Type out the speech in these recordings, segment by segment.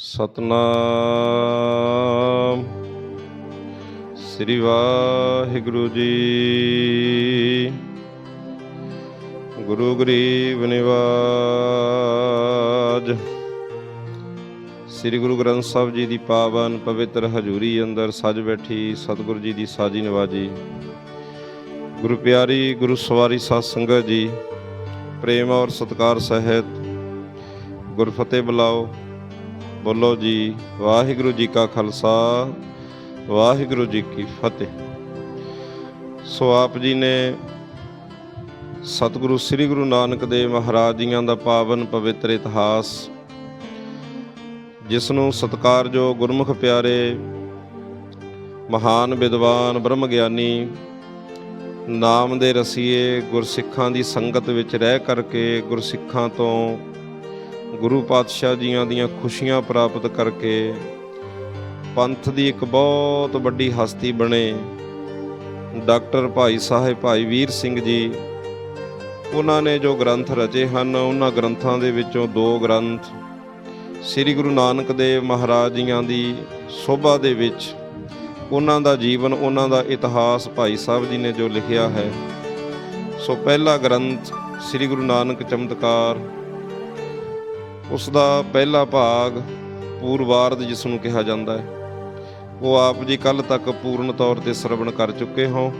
ਸਤਨਾਮ। ਸ੍ਰੀ ਵਾਹਿਗੁਰੂ ਜੀ। ਗੁਰੂ ਗਰੀਬ ਨਿਵਾਜ। ਸ੍ਰੀ ਗੁਰੂ ਗ੍ਰੰਥ ਸਾਹਿਬ ਜੀ ਦੀ ਪਾਵਨ ਪਵਿੱਤਰ ਹਜ਼ੂਰੀ ਅੰਦਰ ਸਜ ਬੈਠੀ ਸਤਿਗੁਰੂ ਜੀ ਦੀ ਸਾਜੀ ਨਿਵਾਜ਼ੀ। ਗੁਰੂ ਪਿਆਰੀ, ਗੁਰੂ ਸਵਾਰੀ ਸਾਧ ਸੰਗਤ ਜੀ, ਪ੍ਰੇਮ ਔਰ ਸਤਕਾਰ ਸਹਿਤ ਗੁਰਫਤਿਹ ਬੁਲਾਓ। ਬੋਲੋ ਜੀ, ਵਾਹਿਗੁਰੂ ਜੀ ਕਾ ਖਾਲਸਾ, ਵਾਹਿਗੁਰੂ ਜੀ ਕੀ ਫਤਿਹ। ਸੋ ਆਪ ਜੀ ਨੇ ਸਤਿਗੁਰੂ ਸ੍ਰੀ ਗੁਰੂ ਨਾਨਕ ਦੇਵ ਮਹਾਰਾਜ ਜੀਆਂ ਦਾ ਪਾਵਨ ਪਵਿੱਤਰ ਇਤਿਹਾਸ, ਜਿਸ ਨੂੰ ਸਤਿਕਾਰਯੋਗ ਗੁਰਮੁਖ ਪਿਆਰੇ, ਮਹਾਨ ਵਿਦਵਾਨ, ਬ੍ਰਹਮ ਗਿਆਨੀ, ਨਾਮ ਦੇ ਰਸੀਏ ਗੁਰਸਿੱਖਾਂ ਦੀ ਸੰਗਤ ਵਿੱਚ ਰਹਿ ਕਰਕੇ ਗੁਰਸਿੱਖਾਂ ਤੋਂ ਗੁਰੂ ਪਾਤਸ਼ਾਹ ਜੀਆਂ ਦੀਆਂ ਖੁਸ਼ੀਆਂ ਪ੍ਰਾਪਤ ਕਰਕੇ ਪੰਥ ਦੀ ਇੱਕ ਬਹੁਤ ਵੱਡੀ ਹਸਤੀ ਬਣੇ ਡਾਕਟਰ ਭਾਈ ਸਾਹਿਬ ਭਾਈ ਵੀਰ ਸਿੰਘ ਜੀ। ਉਹਨਾਂ ਨੇ ਜੋ ਗ੍ਰੰਥ ਰਚੇ ਹਨ, ਉਹਨਾਂ ਗ੍ਰੰਥਾਂ ਦੇ ਵਿੱਚੋਂ ਦੋ ਗ੍ਰੰਥ ਸ੍ਰੀ ਗੁਰੂ ਨਾਨਕ ਦੇਵ ਮਹਾਰਾਜ ਜੀਆਂ ਦੀ ਸੋਭਾ ਦੇ ਵਿੱਚ ਉਹਨਾਂ ਦਾ ਜੀਵਨ, ਉਹਨਾਂ ਦਾ ਇਤਿਹਾਸ ਭਾਈ ਸਾਹਿਬ ਜੀ ਨੇ ਜੋ ਲਿਖਿਆ ਹੈ। ਸੋ ਪਹਿਲਾ ਗ੍ਰੰਥ ਸ੍ਰੀ ਗੁਰੂ ਨਾਨਕ ਚਮਤਕਾਰ ਉਸ ਦਾ ਪਹਿਲਾ ਭਾਗ ਪੂਰਵਾਰਧ ਜਿਸ ਨੂੰ ਕਿਹਾ ਜਾਂਦਾ ਹੈ। ਉਹ ਆਪ ਜੀ ਕੱਲ ਤੱਕ ਪੂਰਨ ਤੌਰ ਤੇ ਸਰਵਣ ਕਰ ਚੁੱਕੇ ਹੋ।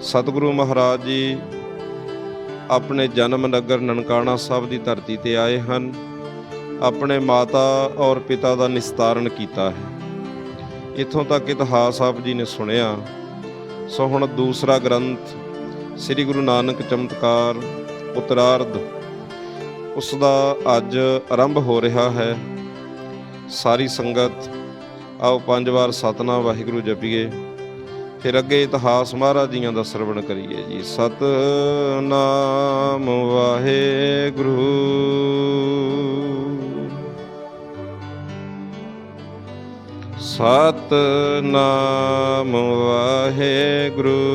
ਸਤਿਗੁਰੂ ਮਹਾਰਾਜ ਜੀ ਆਪਣੇ ਜਨਮ ਨਗਰ ਨਨਕਾਣਾ ਸਾਹਿਬ ਦੀ ਧਰਤੀ ਤੇ ਆਏ ਹਨ। ਆਪਣੇ ਮਾਤਾ ਔਰ ਪਿਤਾ ਦਾ ਨਿਸਤਾਰਨ ਕੀਤਾ ਹੈ। ਇਥੋਂ ਤੱਕ ਇਤਿਹਾਸ ਆਪ ਜੀ ਨੇ ਸੁਣਿਆ। ਸੋ ਹੁਣ ਦੂਸਰਾ ਗ੍ਰੰਥ ਸ੍ਰੀ ਗੁਰੂ ਨਾਨਕ ਚਮਤਕਾਰ, ਉਤਰਾਰਧ ਉਸ ਦਾ ਅੱਜ ਆਰੰਭ ਹੋ ਰਿਹਾ ਹੈ। ਸਾਰੀ ਸੰਗਤ, ਆਓ ਪੰਜ ਵਾਰ ਸਤਨਾਮ ਵਾਹਿਗੁਰੂ ਜਪੀਏ। ਫਿਰ ਅੱਗੇ ਇਤਿਹਾਸ ਮਹਾਰਾਜ ਜੀਆਂ ਦਾ ਸਰਵਣ ਕਰੀਏ ਜੀ। ਸਤਨਾਮ ਵਾਹਿਗੁਰੂ। ਸਤਨਾਮ ਵਾਹਿਗੁਰੂ।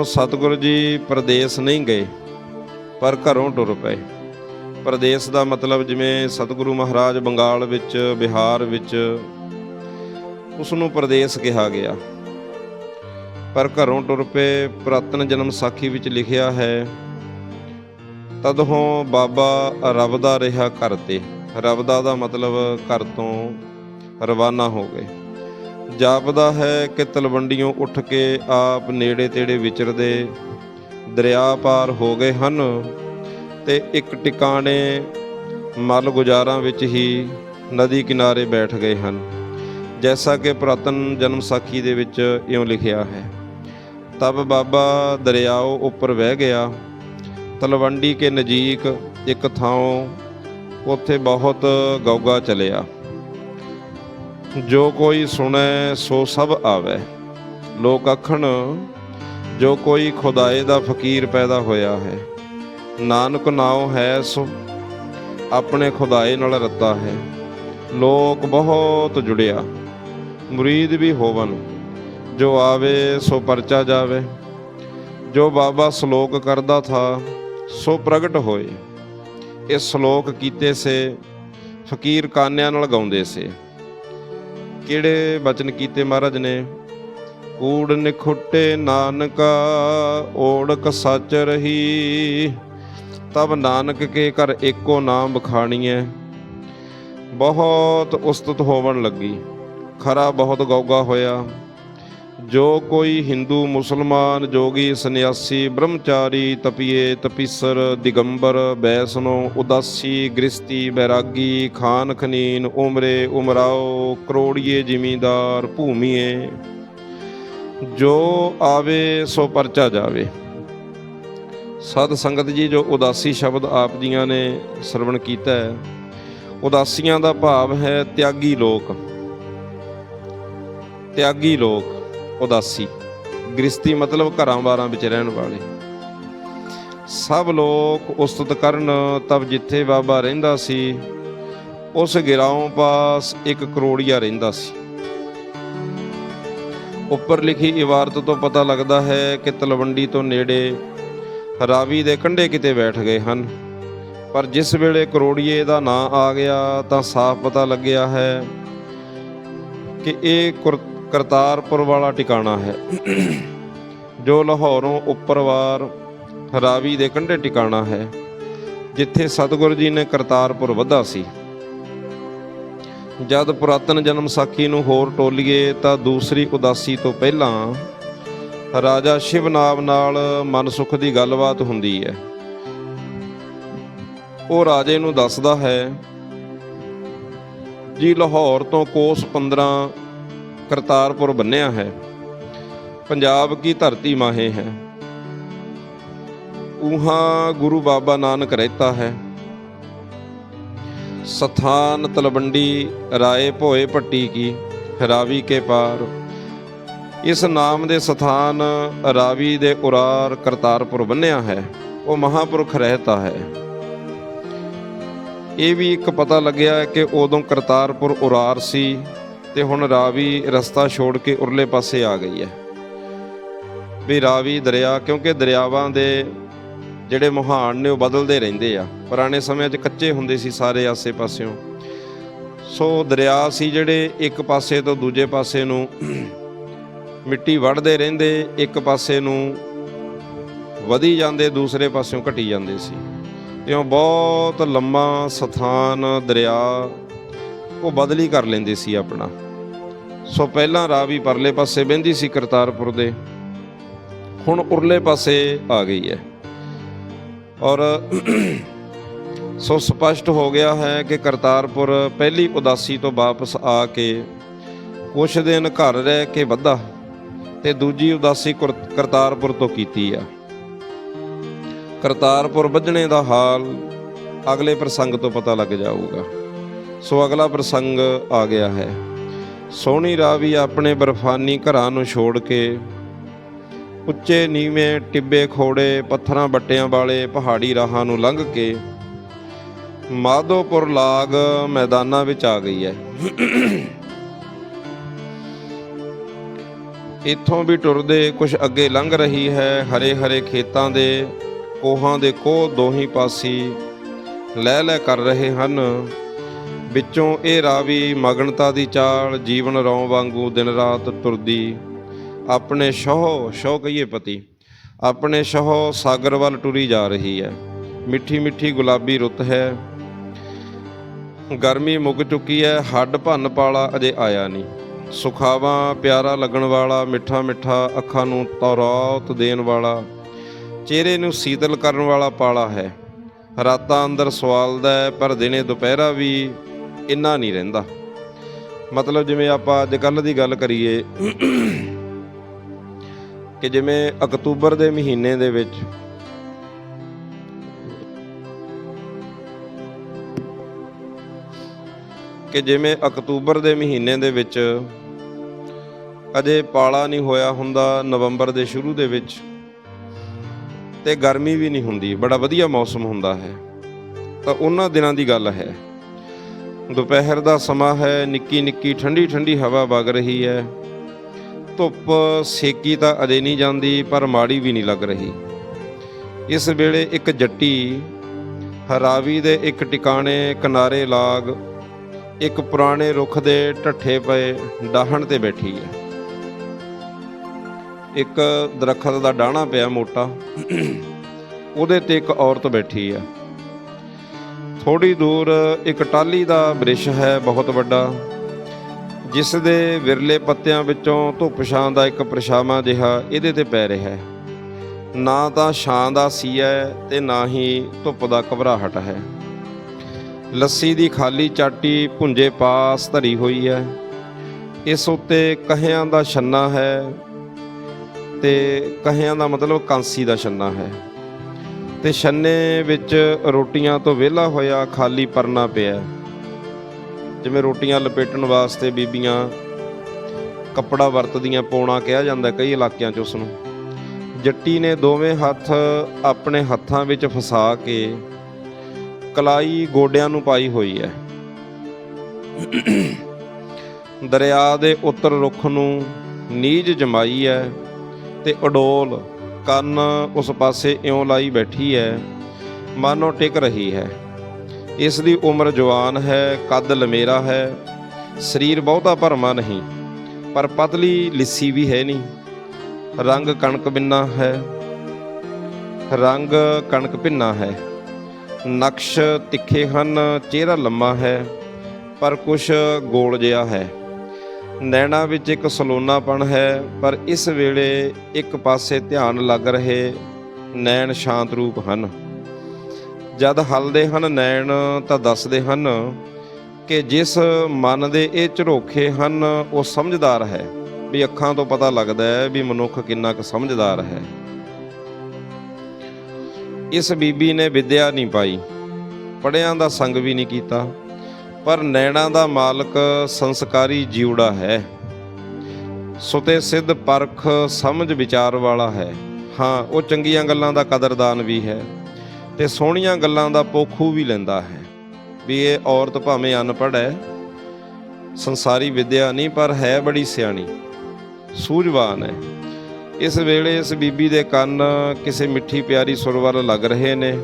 ਹੁਣ ਸਤਿਗੁਰੂ ਜੀ ਪ੍ਰਦੇਸ਼ ਨਹੀਂ ਗਏ, ਪਰ ਘਰੋਂ ਟੁਰ ਪਏ। ਪ੍ਰਦੇਸ਼ ਦਾ ਮਤਲਬ ਜਿਵੇਂ ਸਤਿਗੁਰੂ ਮਹਾਰਾਜ ਬੰਗਾਲ ਵਿੱਚ, ਬਿਹਾਰ ਵਿੱਚ ਉਸ ਨੂੰ ਪ੍ਰਦੇਸ਼ ਕਿਹਾ ਗਿਆ। ਪਰ ਘਰੋਂ ਟੁਰ ਪਏ, ਪ੍ਰਾਤਨ ਜਨਮ ਸਾਖੀ ਵਿੱਚ ਲਿਖਿਆ ਹੈ, ਤਦਹੋਂ ਬਾਬਾ ਰਬਦਾ ਰਿਹਾ ਘਰ ਤੇ। ਰਬਦਾ ਦਾ ਮਤਲਬ ਘਰ ਤੋਂ ਰਵਾਨਾ ਹੋ ਗਏ। ਜਾਪਦਾ ਹੈ ਕਿ ਤਲਵੰਡੀਆਂ ਉੱਠ ਕੇ ਆਪ ਨੇੜੇ ਤੇੜੇ ਵਿਚਰਦੇ ਦਰਿਆ ਪਾਰ ਹੋ ਗਏ ਹਨ ਤੇ ਇੱਕ ਟਿਕਾਣੇ ਮਲ ਗੁਜ਼ਾਰਾਂ ਵਿੱਚ ਹੀ ਨਦੀ ਕਿਨਾਰੇ ਬੈਠ ਗਏ ਹਨ, ਜੈਸਾ ਕਿ ਪੁਰਾਤਨ ਜਨਮ ਸਾਖੀ ਦੇ ਵਿੱਚ ਇਉਂ ਲਿਖਿਆ ਹੈ। ਤਬ ਬਾਬਾ ਦਰਿਆਓ ਉੱਪਰ ਵਹਿ ਗਿਆ। ਤਲਵੰਡੀ ਕੇ ਨਜ਼ਦੀਕ ਇੱਕ ਥਾਂ ਉੱਥੇ ਬਹੁਤ ਗੌਗਾ ਚਲਿਆ। ਜੋ ਕੋਈ ਸੁਣੈ, ਸੋ ਸਭ ਆਵੇ। ਲੋਕ ਆਖਣ, ਜੋ ਕੋਈ ਖੁਦਾਏ ਦਾ ਫਕੀਰ ਪੈਦਾ ਹੋਇਆ ਹੈ, ਨਾਨਕ ਨਾਉ ਹੈ ਸੋ, ਆਪਣੇ ਖੁਦਾਏ ਨਾਲ ਰੱਤਾ ਹੈ। ਲੋਕ ਬਹੁਤ ਜੁੜਿਆ, ਮੁਰੀਦ ਵੀ ਹੋਵਨ, ਜੋ ਆਵੇ, ਸੋ ਪਰਚਾ ਜਾਵੇ। ਜੋ ਬਾਬਾ ਸ਼ਲੋਕ ਕਰਦਾ ਥਾ, ਸੋ ਪ੍ਰਗਟ ਹੋਏ। ਇਹ ਸ਼ਲੋਕ ਕੀਤੇ ਸੇ, ਫਕੀਰ ਕਾਨਿਆਂ ਨਾਲ ਗਾਉਂਦੇ ਸੇ। ਕਿਹੜੇ ਬਚਨ ਕੀਤੇ ਮਹਾਰਾਜ ਨੇ? ਕੂੜ ਨਿਖੁੱਟੇ ਨਾਨਕਾ, ਓੜਕ ਸੱਚ ਰਹੀ। ਤਬ ਨਾਨਕ ਕੇ ਘਰ ਏਕੋ ਨਾਮ ਬਖਾਣੀਐ। ਬਹੁਤ ਉਸਤਤ ਹੋਵਣ ਲੱਗੀ। ਖਰਾ ਬਹੁਤ ਗੌਗਾ ਹੋਇਆ। ਜੋ ਕੋਈ ਹਿੰਦੂ, ਮੁਸਲਮਾਨ, ਜੋਗੀ, ਸੰਨਿਆਸੀ, ਬ੍ਰਹਮਚਾਰੀ, ਤਪੀਏ, ਤਪੀਸਰ, ਦਿਗੰਬਰ, ਬੈਸਨੋ, ਉਦਾਸੀ, ਗ੍ਰਸਤੀ, ਬੈਰਾਗੀ, ਖਾਨ ਖਨੀਨ, ਉਮਰੇ, ਉਮਰਾਓ, ਕਰੋੜੀਏ, ਜ਼ਿਮੀਂਦਾਰ, ਭੂਮੀਏ, ਜੋ ਆਵੇ ਸੋ ਪਰਚਾ ਜਾਵੇ। ਸਾਧ ਸੰਗਤ ਜੀ, ਜੋ ਉਦਾਸੀ ਸ਼ਬਦ ਆਪ ਜੀਆਂ ਨੇ ਸਰਵਣ ਕੀਤਾ ਹੈ, ਉਦਾਸੀਆਂ ਦਾ ਭਾਵ ਹੈ ਤਿਆਗੀ ਲੋਕ। ਤਿਆਗੀ ਲੋਕ। ਉਦਾਸੀ। ਗ੍ਰਸਤੀ ਮਤਲਬ ਘਰਾਂ ਬਾਰਾਂ ਵਿੱਚ ਰਹਿਣ ਵਾਲੇ। ਸਭ ਲੋਕ ਉਸਤਤ ਕਰਨ, ਤਬ ਜਿੱਥੇ ਬਾਬਾ ਰਹਿੰਦਾ ਸੀ, ਉਸ ਗਿਰਾਉਂ ਪਾਸ ਇੱਕ ਕਰੋੜੀਆ ਰਹਿੰਦਾ ਸੀ। ਉੱਪਰ ਲਿਖੀ ਇਬਾਰਤ ਤੋਂ ਪਤਾ ਲੱਗਦਾ ਹੈ ਕਿ ਤਲਵੰਡੀ ਤੋਂ ਨੇੜੇ ਰਾਵੀ ਦੇ ਕੰਢੇ ਕਿਤੇ ਬੈਠ ਗਏ ਹਨ। ਪਰ ਜਿਸ ਵੇਲੇ ਕਰੋੜੀਏ ਦਾ ਨਾਂ ਆ ਗਿਆ, ਤਾਂ ਸਾਫ਼ ਪਤਾ ਲੱਗਿਆ ਹੈ ਕਿ ਇਹ ਕਰਤਾਰਪੁਰ ਵਾਲਾ ਟਿਕਾਣਾ ਹੈ। ਜੋ ਲਾਹੌਰੋਂ ਉੱਪਰਵਾਰ ਰਾਵੀ ਦੇ ਕੰਢੇ ਟਿਕਾਣਾ ਹੈ, ਜਿੱਥੇ ਸਤਿਗੁਰੂ ਜੀ ਨੇ ਕਰਤਾਰਪੁਰ ਵਧਾ ਸੀ। ਜਦ ਪੁਰਾਤਨ ਜਨਮ ਸਾਖੀ ਨੂੰ ਹੋਰ ਟੋਲੀਏ ਤਾਂ ਦੂਸਰੀ ਉਦਾਸੀ ਤੋਂ ਪਹਿਲਾਂ ਰਾਜਾ ਸ਼ਿਵਨਾਮ ਨਾਲ ਮਨਸੁਖ ਦੀ ਗੱਲਬਾਤ ਹੁੰਦੀ ਹੈ। ਉਹ ਰਾਜੇ ਨੂੰ ਦੱਸਦਾ ਹੈ, ਜੀ ਲਾਹੌਰ ਤੋਂ ਕੋਸ 15 ਕਰਤਾਰਪੁਰ ਬੰਨਿਆ ਹੈ। ਪੰਜਾਬ ਕੀ ਧਰਤੀ ਮਾਹੇ ਹੈ। ਉਹਾਂ ਗੁਰੂ ਬਾਬਾ ਨਾਨਕ ਰਹਿਤਾ ਹੈ। ਸਥਾਨ ਤਲਵੰਡੀ ਰਾਏ ਭੋਏ ਪੱਟੀ ਕੀ, ਰਾਵੀ ਕੇ ਪਾਰ। ਇਸ ਨਾਮ ਦੇ ਸਥਾਨ ਰਾਵੀ ਦੇ ਉਰਾਰ ਕਰਤਾਰਪੁਰ ਬੰਨਿਆ ਹੈ। ਉਹ ਮਹਾਪੁਰਖ ਰਹਿਤਾ ਹੈ। ਇਹ ਵੀ ਇੱਕ ਪਤਾ ਲੱਗਿਆ ਕਿ ਉਦੋਂ ਕਰਤਾਰਪੁਰ ਉਰਾਰ ਸੀ। ਤੇ ਹੁਣ ਰਾਵੀ ਰਸਤਾ ਛੋੜ ਕੇ ਉਰਲੇ ਪਾਸੇ ਆ ਗਈ ਹੈ। ਵੀ ਰਾਵੀ ਦਰਿਆ, ਕਿਉਂਕਿ ਦਰਿਆਵਾਂ ਦੇ ਜਿਹੜੇ ਮੁਹਾਨ ਨੇ ਉਹ ਬਦਲਦੇ ਰਹਿੰਦੇ ਆ। ਪੁਰਾਣੇ ਸਮਿਆਂ 'ਚ ਕੱਚੇ ਹੁੰਦੇ ਸੀ ਸਾਰੇ ਆਸੇ-ਪਾਸਿਓਂ ਸੋ ਦਰਿਆ ਸੀ ਜਿਹੜੇ ਇੱਕ ਪਾਸੇ ਤੋਂ ਦੂਜੇ ਪਾਸੇ ਨੂੰ ਮਿੱਟੀ ਵੜਦੇ ਰਹਿੰਦੇ, ਇੱਕ ਪਾਸੇ ਨੂੰ ਵਧੀ ਜਾਂਦੇ, ਦੂਸਰੇ ਪਾਸਿਓਂ ਘਟੀ ਜਾਂਦੇ ਸੀ। ਇਉਂ ਬਹੁਤ ਲੰਮਾ ਸਥਾਨ, ਦਰਿਆ ਉਹ ਬਦਲੀ ਕਰ ਲੈਂਦੇ ਸੀ ਆਪਣਾ। ਸੋ ਪਹਿਲਾਂ ਰਾਵੀ ਪਰਲੇ ਪਾਸੇ ਬਹਿੰਦੀ ਸੀ ਕਰਤਾਰਪੁਰ ਦੇ। ਹੁਣ ਉਰਲੇ ਪਾਸੇ ਆ ਗਈ ਹੈ। ਔਰ ਸੋ ਸਪਸ਼ਟ ਹੋ ਗਿਆ ਹੈ ਕਿ ਕਰਤਾਰਪੁਰ ਪਹਿਲੀ ਉਦਾਸੀ ਤੋਂ ਵਾਪਸ ਆ ਕੇ ਕੁਛ ਦਿਨ ਘਰ ਰਹਿ ਕੇ ਵੱਧਾ ਤੇ ਦੂਜੀ ਉਦਾਸੀ ਕਰਤਾਰਪੁਰ ਤੋਂ ਕੀਤੀ ਆ। ਕਰਤਾਰਪੁਰ ਵੱਜਣੇ ਦਾ ਹਾਲ ਅਗਲੇ ਪ੍ਰਸੰਗ ਤੋਂ ਪਤਾ ਲੱਗ ਜਾਊਗਾ। ਸੋ ਅਗਲਾ ਪ੍ਰਸੰਗ ਆ ਗਿਆ ਹੈ। ਸੋਹਣੀ ਰਾਵੀ ਆਪਣੇ ਬਰਫਾਨੀ ਘਰਾਂ ਨੂੰ ਛੋੜ ਕੇ ਉੱਚੇ ਨੀਵੇਂ ਟਿੱਬੇ ਖੋੜੇ, ਪੱਥਰਾਂ ਬੱਟਿਆਂ ਵਾਲੇ ਪਹਾੜੀ ਰਾਹਾਂ ਨੂੰ ਲੰਘ ਕੇ ਮਾਧੋਪੁਰ ਲਾਗ ਮੈਦਾਨਾਂ ਵਿੱਚ ਆ ਗਈ ਹੈ। ਇੱਥੋਂ ਵੀ ਟੁਰਦੇ ਕੁਝ ਅੱਗੇ ਲੰਘ ਰਹੀ ਹੈ ਹਰੇ ਹਰੇ ਖੇਤਾਂ ਦੇ ਕੋਹਾਂ ਦੇ ਕੋਹ ਦੋਹੀ ਪਾਸੀ ਲੈ ਲੈ ਕਰ ਰਹੇ ਹਨ। ਵਿੱਚੋਂ ਇਹ ਰਾਵੀ ਮਗਨਤਾ ਦੀ ਚਾਲ ਜੀਵਨ ਰੌਂ ਵਾਂਗੂ ਦਿਨ ਰਾਤ ਤੁਰਦੀ। ਆਪਣੇ ਸ਼ੋਹ ਸ਼ੋਹ ਕਹੀਏ ਪਤੀ, ਆਪਣੇ ਸ਼ੋਹ ਸਾਗਰ ਵੱਲ ਟੁਰੀ ਜਾ ਰਹੀ ਹੈ। ਮਿੱਠੀ ਮਿੱਠੀ ਗੁਲਾਬੀ ਰੁੱਤ ਹੈ। ਗਰਮੀ ਮੁੱਕ ਚੁੱਕੀ ਹੈ, ਹੱਡ ਭੰਨ ਪਾਲਾ ਅਜੇ ਆਇਆ ਨਹੀਂ। ਸੁਖਾਵਾ ਪਿਆਰਾ ਲੱਗਣ ਵਾਲਾ, ਮਿੱਠਾ ਮਿੱਠਾ ਅੱਖਾਂ ਨੂੰ ਤੌਰਾਤ ਦੇਣ ਵਾਲਾ, ਚਿਹਰੇ ਨੂੰ ਸੀਤਲ ਕਰਨ ਵਾਲਾ ਪਾਲਾ ਹੈ। ਰਾਤਾਂ ਅੰਦਰ ਸਵਾਲਦਾ ਪਰ ਦਿਨੇ ਦੁਪਹਿਰਾ ਵੀ ਇੰਨਾ ਨਹੀਂ ਰਹਿੰਦਾ। ਮਤਲਬ ਜਿਵੇਂ ਆਪਾਂ ਅੱਜ ਕੱਲ੍ਹ ਦੀ ਗੱਲ ਕਰੀਏ ਕਿ ਜਿਵੇਂ ਅਕਤੂਬਰ ਦੇ ਮਹੀਨੇ ਦੇ ਵਿੱਚ ਕਿ ਜਿਵੇਂ ਅਕਤੂਬਰ ਦੇ ਮਹੀਨੇ ਦੇ ਵਿੱਚ ਅਜੇ ਪਾਲਾ ਨਹੀਂ ਹੋਇਆ ਹੁੰਦਾ ਨਵੰਬਰ ਦੇ ਸ਼ੁਰੂ ਦੇ ਵਿੱਚ ਤੇ ਗਰਮੀ ਵੀ ਨਹੀਂ ਹੁੰਦੀ, ਬੜਾ ਵਧੀਆ ਮੌਸਮ ਹੁੰਦਾ ਹੈ। ਤਾਂ ਉਹਨਾਂ ਦਿਨਾਂ ਦੀ ਗੱਲ ਹੈ। ਦੁਪਹਿਰ ਦਾ ਸਮਾਂ ਹੈ, ਨਿੱਕੀ ਨਿੱਕੀ ਠੰਡੀ ਠੰਡੀ ਹਵਾ ਵਗ ਰਹੀ ਹੈ। ਧੁੱਪ ਸੇਕੀ ਤਾਂ ਅਜੇ ਨਹੀਂ ਜਾਂਦੀ, ਪਰ ਮਾੜੀ ਵੀ ਨਹੀਂ ਲੱਗ ਰਹੀ। ਇਸ ਵੇਲੇ ਇੱਕ ਜੱਟੀ, ਹਰਾਵੀ ਦੇ ਇੱਕ ਟਿਕਾਣੇ ਕਿਨਾਰੇ ਲਾਗ, ਇੱਕ ਪੁਰਾਣੇ ਰੁੱਖ ਦੇ ਢੱਠੇ ਪਏ ਡਾਹਣ ਤੇ ਬੈਠੀ ਹੈ। ਇੱਕ ਦਰਖਤ ਦਾ ਡਾਹਣਾ ਪਿਆ ਮੋਟਾ। ਉਹਦੇ ਤੇ ਇੱਕ ਔਰਤ ਬੈਠੀ ਹੈ। ਥੋੜੀ ਦੂਰ ਇੱਕ ਟਾਲੀ ਦਾ ਬ੍ਰਿਸ਼ ਹੈ, ਬਹੁਤ ਵੱਡਾ, ਜਿਸ ਦੇ ਵਿਰਲੇ ਪੱਤਿਆਂ ਵਿੱਚੋਂ ਧੁੱਪ ਛਾਂ ਦਾ ਇੱਕ ਪਰਛਾਵਾਂ ਜਿਹਾ ਇਹਦੇ ਤੇ ਪੈ ਰਿਹਾ ਹੈ। ਨਾ ਤਾਂ ਛਾਂ ਦਾ ਸੀ ਹੈ ਤੇ ਨਾ ਹੀ ਧੁੱਪ ਦਾ ਘਬਰਾਹਟ ਹੈ। ਲੱਸੀ ਦੀ ਖਾਲੀ ਚਾਟੀ ਭੁੰਜੇ ਪਾਸ ਧਰੀ ਹੋਈ ਹੈ। ਇਸ ਉੱਤੇ ਕਹਿਆਂ ਦਾ ਛੰਨਾ ਹੈ ਤੇ ਕਹਿਆਂ ਦਾ ਮਤਲਬ ਕਾਂਸੀ ਦਾ ਛੰਨਾ ਹੈ। ਤੇ ਛੰਨੇ ਵਿੱਚ ਰੋਟੀਆਂ ਤੋਂ ਵਿਹਲਾ ਹੋਇਆ ਖਾਲੀ ਪਰਨਾ ਪਿਆ। ਜਿਵੇਂ ਰੋਟੀਆਂ ਲਪੇਟਣ ਵਾਸਤੇ ਬੀਬੀਆਂ ਕੱਪੜਾ ਵਰਤਦੀਆਂ ਪੋਣਾ ਕਿਹਾ ਜਾਂਦਾ ਕਈ ਇਲਾਕਿਆਂ 'ਚ ਉਸ ਨੂੰ ਜੱਟੀ ਨੇ ਦੋਵੇਂ ਹੱਥ ਆਪਣੇ ਹੱਥਾਂ ਵਿੱਚ ਫਸਾ ਕੇ ਕਲਾਈ ਗੋਡਿਆਂ ਨੂੰ ਪਾਈ ਹੋਈ ਹੈ। ਦਰਿਆ ਦੇ ਉੱਤਰ ਰੁੱਖ ਨੂੰ ਨੀਜ ਜਮਾਈ ਹੈ ਤੇ ਅਡੋਲ ਕੰਨ ਉਸ ਪਾਸੇ ਇਉਂ ਲਾਈ ਬੈਠੀ ਹੈ, ਮਾਨੋ ਟਿਕ ਰਹੀ ਹੈ। ਇਸ ਦੀ ਉਮਰ ਜਵਾਨ ਹੈ, ਕੱਦ ਲਮੇਰਾ ਹੈ, ਸਰੀਰ ਬਹੁਤਾ ਭਰਮਾ ਨਹੀਂ, ਪਰ ਪਤਲੀ ਲਿੱਸੀ ਵੀ ਹੈ ਨਹੀਂ। ਰੰਗ ਕਣਕ ਬਿੰਨਾ ਹੈ, ਰੰਗ ਕਣਕ ਭਿੰਨਾ ਹੈ। ਨਕਸ਼ ਤਿੱਖੇ ਹਨ, ਚਿਹਰਾ ਲੰਮਾ ਹੈ, ਪਰ ਕੁਛ ਗੋਲ ਜਿਹਾ ਹੈ। ਨੈਣਾ ਵਿੱਚ ਇੱਕ ਸਲੋਨਾਪਣ ਹੈ, ਪਰ ਇਸ ਵੇਲੇ ਇੱਕ ਪਾਸੇ ਧਿਆਨ ਲੱਗ ਰਹੇ ਨੈਣ ਸ਼ਾਂਤ ਰੂਪ ਹਨ। ਜਦ ਹਲਦੇ ਹਨ ਨੈਣ ਤਾਂ ਦੱਸਦੇ ਹਨ ਕਿ ਜਿਸ ਮਨ ਦੇ ਇਹ ਝਰੋਖੇ ਹਨ, ਉਹ ਸਮਝਦਾਰ ਹੈ। ਵੀ ਅੱਖਾਂ ਤੋਂ ਪਤਾ ਲੱਗਦਾ ਹੈ ਵੀ ਮਨੁੱਖ ਕਿੰਨਾ ਕੁ ਸਮਝਦਾਰ ਹੈ। ਇਸ ਬੀਬੀ ਨੇ ਵਿਦਿਆ ਨਹੀਂ ਪਾਈ ਪੜਿਆਂ ਦਾ ਸੰਗ ਵੀ ਨਹੀਂ ਕੀਤਾ। ਪਰ ਨੈਣਾ ਦਾ ਮਾਲਕ ਸੰਸਕਾਰੀ ਜੀਵੜਾ ਹੈ। ਸੁਤੇ ਸਿੱਧ ਪਰਖ ਸਮਝ ਵਿਚਾਰ ਵਾਲਾ ਹੈ। ਹਾਂ, ਉਹ ਚੰਗੀਆਂ ਗੱਲਾਂ ਦਾ ਕਦਰਦਾਨ ਵੀ ਹੈ ਤੇ ਸੋਹਣੀਆਂ ਗੱਲਾਂ ਦਾ ਪੋਖੂ ਵੀ ਲੈਂਦਾ ਹੈ। ਵੀ ਇਹ ਔਰਤ ਭਾਵੇਂ ਅਨਪੜ੍ਹ ਹੈ, ਸੰਸਾਰੀ ਵਿਦਿਆ ਨਹੀਂ, ਪਰ ਹੈ ਬੜੀ ਸਿਆਣੀ, ਸੂਝਵਾਨ ਹੈ। ਇਸ ਵੇਲੇ ਇਸ ਬੀਬੀ ਦੇ ਕੰਨ ਕਿਸੇ ਮਿੱਠੀ ਪਿਆਰੀ ਸੁਰ ਵੱਲ ਲੱਗ ਰਹੇ ਨੇ।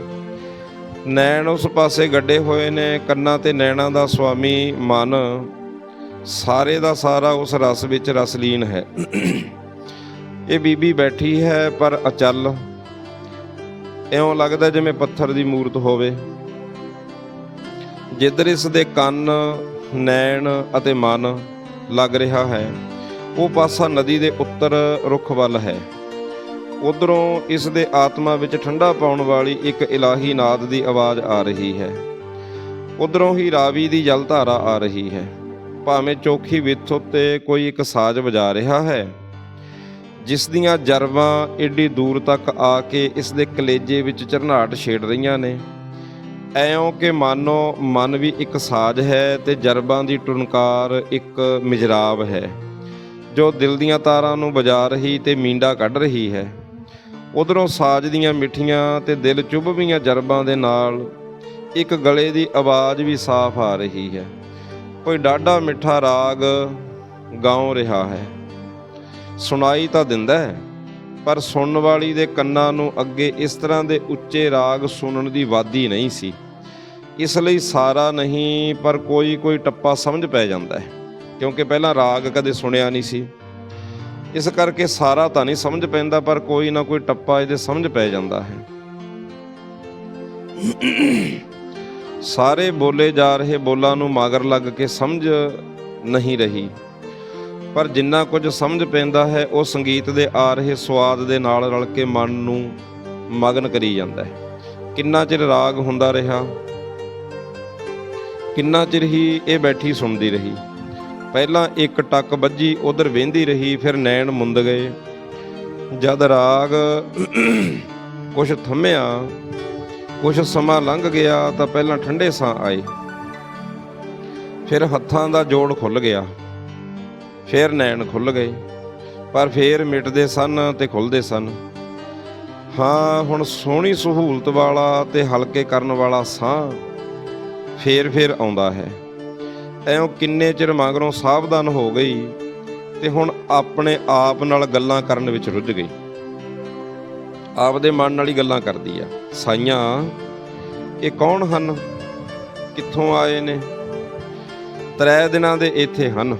ਨੈਣ ਉਸ ਪਾਸੇ ਗੱਡੇ ਹੋਏ ਨੇ, ਕੰਨਾਂ ਤੇ ਨੈਣਾਂ ਦਾ ਸੁਆਮੀ ਮਨ, ਸਾਰੇ ਦਾ ਸਾਰਾ ਉਸ ਰਸ ਵਿੱਚ ਰਸਲੀਨ ਹੈ। ਇਹ ਬੀਬੀ ਬੈਠੀ ਹੈ ਪਰ ਅਚਲ। ਇਉਂ ਲੱਗਦਾ ਜਿਵੇਂ ਪੱਥਰ ਦੀ ਮੂਰਤ ਹੋਵੇ। ਜਿੱਧਰ ਇਸ ਦੇ ਕੰਨ, ਨੈਣ ਅਤੇ ਮਨ ਲੱਗ ਰਿਹਾ ਹੈ, ਉਹ ਪਾਸਾ ਨਦੀ ਦੇ ਉੱਤਰ ਰੁੱਖ ਵੱਲ ਹੈ। ਉਧਰੋਂ ਇਸ ਦੇ ਆਤਮਾ ਵਿੱਚ ਠੰਡਾ ਪਾਉਣ ਵਾਲੀ ਇੱਕ ਇਲਾਹੀ ਨਾਦ ਦੀ ਆਵਾਜ਼ ਆ ਰਹੀ ਹੈ। ਉਧਰੋਂ ਹੀ ਰਾਵੀ ਦੀ ਜਲਧਾਰਾ ਆ ਰਹੀ ਹੈ। ਭਾਵੇਂ ਚੋਖੀ ਵਿੱਥ ਉੱਤੇ ਕੋਈ ਇੱਕ ਸਾਜ਼ ਵਜਾ ਰਿਹਾ ਹੈ, ਜਿਸ ਦੀਆਂ ਜਰਬਾਂ ਏਡੀ ਦੂਰ ਤੱਕ ਆ ਕੇ ਇਸ ਦੇ ਕਲੇਜੇ ਵਿੱਚ ਝਰਨਾਟ ਛੇੜ ਰਹੀਆਂ ਨੇ। ਐਉਂ ਕਿ ਮਾਨੋ ਮਨ ਵੀ ਇੱਕ ਸਾਜ਼ ਹੈ ਤੇ ਜਰਬਾਂ ਦੀ ਟੁਨਕਾਰ ਇੱਕ ਮਿਜਰਾਬ ਹੈ, ਜੋ ਦਿਲ ਦੀਆਂ ਤਾਰਾਂ ਨੂੰ ਵਜਾ ਰਹੀ ਤੇ ਮੀਂਡਾ ਕੱਢ ਰਹੀ ਹੈ। ਉਧਰੋਂ ਸਾਜ਼ ਦੀਆਂ ਮਿੱਠੀਆਂ ਤੇ ਦਿਲ ਚੁੱਭਵੀਆਂ ਜਰਬਾਂ ਦੇ ਨਾਲ ਇੱਕ ਗਲੇ ਦੀ ਆਵਾਜ਼ ਵੀ ਸਾਫ਼ ਆ ਰਹੀ ਹੈ। ਕੋਈ ਡਾਢਾ ਮਿੱਠਾ ਰਾਗ ਗਾਉ ਰਿਹਾ ਹੈ। ਸੁਣਾਈ ਤਾਂ ਦਿੰਦਾ ਹੈ, ਪਰ ਸੁਣਨ ਵਾਲੀ ਦੇ ਕੰਨਾਂ ਨੂੰ ਅੱਗੇ ਇਸ ਤਰ੍ਹਾਂ ਦੇ ਉੱਚੇ ਰਾਗ ਸੁਣਨ ਦੀ ਵਾਦੀ ਨਹੀਂ ਸੀ। ਇਸ ਲਈ ਸਾਰਾ ਨਹੀਂ, ਪਰ ਕੋਈ ਕੋਈ ਟੱਪਾ ਸਮਝ ਪੈ ਜਾਂਦਾ ਹੈ, ਕਿਉਂਕਿ ਪਹਿਲਾਂ ਰਾਗ ਕਦੇ ਸੁਣਿਆ ਨਹੀਂ ਸੀ। ਇਸ ਕਰਕੇ ਸਾਰਾ ਤਾਂ ਨਹੀਂ ਸਮਝ ਪੈਂਦਾ, ਪਰ ਕੋਈ ਨਾ ਕੋਈ ਟੱਪਾ ਇਹਦੇ ਸਮਝ ਪੈ ਜਾਂਦਾ ਹੈ। ਸਾਰੇ ਬੋਲੇ ਜਾ ਰਹੇ ਬੋਲਾਂ ਨੂੰ ਮਾਗਰ ਲੱਗ ਕੇ ਸਮਝ ਨਹੀਂ ਰਹੀ। ਪਰ ਜਿੰਨਾ ਕੁਝ ਸਮਝ ਪੈਂਦਾ ਹੈ, ਉਹ ਸੰਗੀਤ ਦੇ ਆ ਰਹੇ ਸਵਾਦ ਦੇ ਨਾਲ ਰਲ ਕੇ ਮਨ ਨੂੰ ਮਗਨ ਕਰੀ ਜਾਂਦਾ ਹੈ। ਕਿੰਨਾ ਚਿਰ ਰਾਗ ਹੁੰਦਾ ਰਿਹਾ, ਕਿੰਨਾ ਚਿਰ ਹੀ ਇਹ ਬੈਠੀ ਸੁਣਦੀ ਰਹੀ। ਪਹਿਲਾਂ ਇੱਕ ਟੱਕ ਵੱਜੀ, ਉਧਰ ਵੇਂਦੀ ਰਹੀ, ਫਿਰ ਨੈਣ ਮੁੰਦ ਗਏ। ਜਦ ਰਾਗ ਕੁਛ ਥੰਮਿਆ, ਕੁਛ ਸਮਾਂ ਲੰਘ ਗਿਆ ਤਾਂ ਪਹਿਲਾਂ ਠੰਡੇ ਸਾਹ ਆਏ। ਫਿਰ ਹੱਥਾਂ ਦਾ ਜੋੜ ਖੁੱਲ ਗਿਆ, ਫਿਰ ਨੈਣ ਖੁੱਲ ਗਏ, ਪਰ ਫੇਰ ਮਿਟਦੇ ਸਨ ਤੇ ਖੁੱਲਦੇ ਸਨ। ਹਾਂ, ਹੁਣ ਸੋਹਣੀ ਸਹੂਲਤ ਵਾਲਾ ਤੇ ਹਲਕੇ ਕਰਨ ਵਾਲਾ ਸਾਹ ਫੇਰ ਫੇਰ ਆਉਂਦਾ ਹੈ। ਐਉਂ ਕਿੰਨੇ ਚਿਰ ਮਗਰੋਂ ਸਾਵਧਾਨ ਹੋ ਗਈ ਤੇ ਹੁਣ ਆਪਣੇ ਆਪ ਨਾਲ ਗੱਲਾਂ ਕਰਨ ਵਿੱਚ ਰੁੱਝ ਗਈ। ਆਪਦੇ ਮਨ ਨਾਲ ਹੀ ਗੱਲਾਂ ਕਰਦੀ ਆ। ਸਾਈਆਂ, ਇਹ ਕੌਣ ਹਨ? ਕਿੱਥੋਂ ਆਏ ਨੇ? ਤਰੇ ਦਿਨਾਂ ਦੇ ਇੱਥੇ ਹਨ।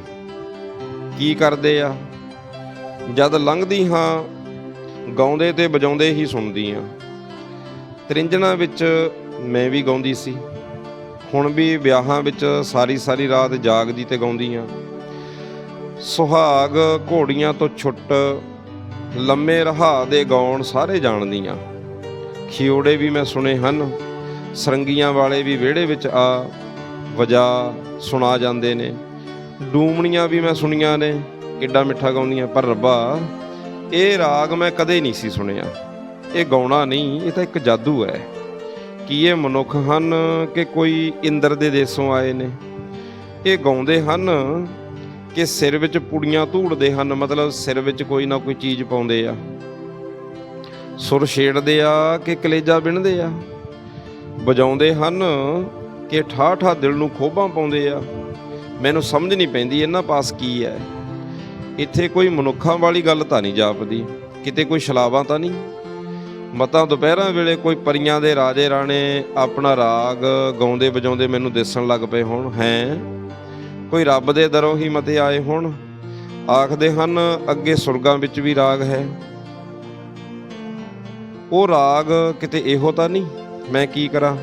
ਕੀ ਕਰਦੇ ਆ? ਜਦ ਲੰਘਦੀ ਹਾਂ, ਗਾਉਂਦੇ ਤੇ ਵਜਾਉਂਦੇ ਹੀ ਸੁਣਦੀ ਆ ਤ੍ਰਿੰਜਣਾ ਵਿੱਚ ਮੈਂ ਵੀ ਗਾਉਂਦੀ ਸੀ। ਹੁਣ ਵੀ ਵਿਆਹਾਂ ਵਿੱਚ ਸਾਰੀ ਸਾਰੀ ਰਾਤ ਜਾਗਦੀ ਤੇ ਗਾਉਂਦੀ ਆ। ਸੁਹਾਗ ਘੋੜੀਆਂ ਤੋਂ ਛੁੱਟ, ਲੰਮੇ ਰਹਾ ਦੇ ਗਾਉਣ ਸਾਰੇ ਜਾਣਦੀਆਂ ਖਿਓੜੇ ਵੀ ਮੈਂ ਸੁਣੇ ਹਨ, ਸਰੰਗੀਆਂ ਵਾਲੇ ਵੀ ਵਿਹੜੇ ਵਿੱਚ ਆ, ਵਜਾ ਸੁਣਾ ਜਾਂਦੇ ਨੇ। ਡੂਮਣੀਆਂ ਵੀ ਮੈਂ ਸੁਣੀਆਂ ਨੇ, ਕਿੱਡਾ ਮਿੱਠਾ ਗਾਉਂਦੀਆਂ। ਪਰ ਰੱਬਾ, ਇਹ ਰਾਗ ਮੈਂ ਕਦੇ ਨਹੀਂ ਸੀ ਸੁਣਿਆ। ਇਹ ਗਾਉਣਾ ਨਹੀਂ, ਇਹ ਤਾਂ ਇੱਕ ਜਾਦੂ ਹੈ। ਕੀ ਇਹ ਮਨੁੱਖ ਹਨ ਕਿ ਕੋਈ ਇੰਦਰ ਦੇ ਦੇਸ਼ੋਂ ਆਏ ਨੇ? ਇਹ ਗਾਉਂਦੇ ਹਨ ਕਿ ਸਿਰ ਵਿੱਚ ਪੁੜੀਆਂ ਧੂੜਦੇ ਹਨ, ਮਤਲਬ ਸਿਰ ਵਿੱਚ ਕੋਈ ਨਾ ਕੋਈ ਚੀਜ਼ ਪਾਉਂਦੇ ਆ। ਸੁਰ ਛੇੜਦੇ ਆ ਕਿ ਕਲੇਜਾ ਬਿੰਨਦੇ ਆ। ਵਜਾਉਂਦੇ ਹਨ ਕਿ ਠਾ ਠਾ ਦਿਲ ਨੂੰ ਖੋਬਾਂ ਪਾਉਂਦੇ ਆ। ਮੈਨੂੰ ਸਮਝ ਨਹੀਂ ਪੈਂਦੀ ਇਹਨਾਂ ਪਾਸ ਕੀ ਹੈ। ਇੱਥੇ ਕੋਈ ਮਨੁੱਖਾਂ ਵਾਲੀ ਗੱਲ ਤਾਂ ਨਹੀਂ ਜਾਪਦੀ। ਕਿਤੇ ਕੋਈ ਸਲਾਵਾ ਤਾਂ ਨਹੀਂ? ਮਤਾਂ ਦੁਪਹਿਰਾਂ ਵੇਲੇ ਕੋਈ ਪਰੀਆਂ ਦੇ ਰਾਜੇ ਰਾਣੇ ਆਪਣਾ ਰਾਗ ਗਾਉਂਦੇ ਵਜਾਉਂਦੇ ਮੈਨੂੰ ਦਿਸਣ ਲੱਗ ਪਏ ਹੋਣ, ਹੈ? ਕੋਈ ਰੱਬ ਦੇ ਦਰੋਂ ਹੀ ਮਤੇ ਆਏ ਹੋਣ? ਆਖਦੇ ਹਨ, ਅੱਗੇ ਸੁਰਗਾਂ ਵਿੱਚ ਵੀ ਰਾਗ ਹੈ। ਉਹ ਰਾਗ ਕਿਤੇ ਇਹੋ ਤਾਂ ਨਹੀਂ? ਮੈਂ ਕੀ ਕਰਾਂ?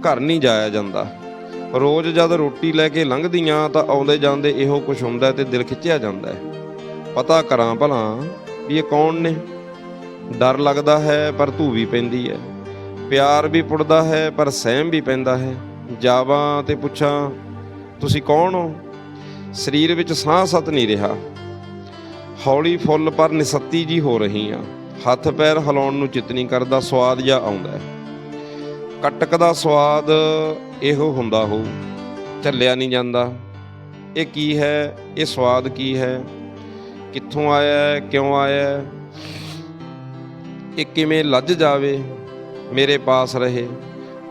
ਘਰ ਨਹੀਂ ਜਾਇਆ ਜਾਂਦਾ। ਰੋਜ਼ ਜਦ ਰੋਟੀ ਲੈ ਕੇ ਲੰਘਦੀਆਂ ਤਾਂ ਆਉਂਦੇ ਜਾਂਦੇ ਇਹੋ ਕੁਝ ਹੁੰਦਾ ਤੇ ਦਿਲ ਖਿੱਚਿਆ ਜਾਂਦਾ ਹੈ। ਪਤਾ ਕਰਾਂ ਭਲਾ ਵੀ ਇਹ ਕੌਣ ਨੇ? ਡਰ ਲੱਗਦਾ ਹੈ, ਪਰ ਧੂ ਵੀ ਪੈਂਦੀ ਹੈ। ਪਿਆਰ ਵੀ ਪੁੱਟਦਾ ਹੈ, ਪਰ ਸਹਿਮ ਵੀ ਪੈਂਦਾ ਹੈ। ਜਾਵਾਂ ਤੇ ਪੁੱਛਾਂ, ਤੁਸੀਂ ਕੌਣ ਹੋ? ਸਰੀਰ ਵਿੱਚ ਸਾਹ ਸਤ ਨਹੀਂ ਰਿਹਾ। ਹੌਲੀ ਫੁੱਲ ਪਰ ਨਿਸੱਤੀ ਜੀ ਹੋ ਰਹੀ ਆ ਹੱਥ ਪੈਰ ਹਿਲਾਉਣ ਨੂੰ ਚਿੱਤ ਨਹੀਂ ਕਰਦਾ, ਸਵਾਦ ਜਾਂ ਆਉਂਦਾ ਹੈ। ਕਟਕ ਦਾ ਸਵਾਦ ਇਹੋ ਹੁੰਦਾ ਹੋ, ਝੱਲਿਆ ਨਹੀਂ ਜਾਂਦਾ। ਇਹ ਕੀ ਹੈ? ਇਹ ਸਵਾਦ ਕੀ ਹੈ? ਕਿੱਥੋਂ ਆਇਆ ਹੈ? ਕਿਉਂ ਆਇਆ ਹੈ? ਇਹ ਕਿਵੇਂ ਲੱਜ ਜਾਵੇ, ਮੇਰੇ ਪਾਸ ਰਹੇ।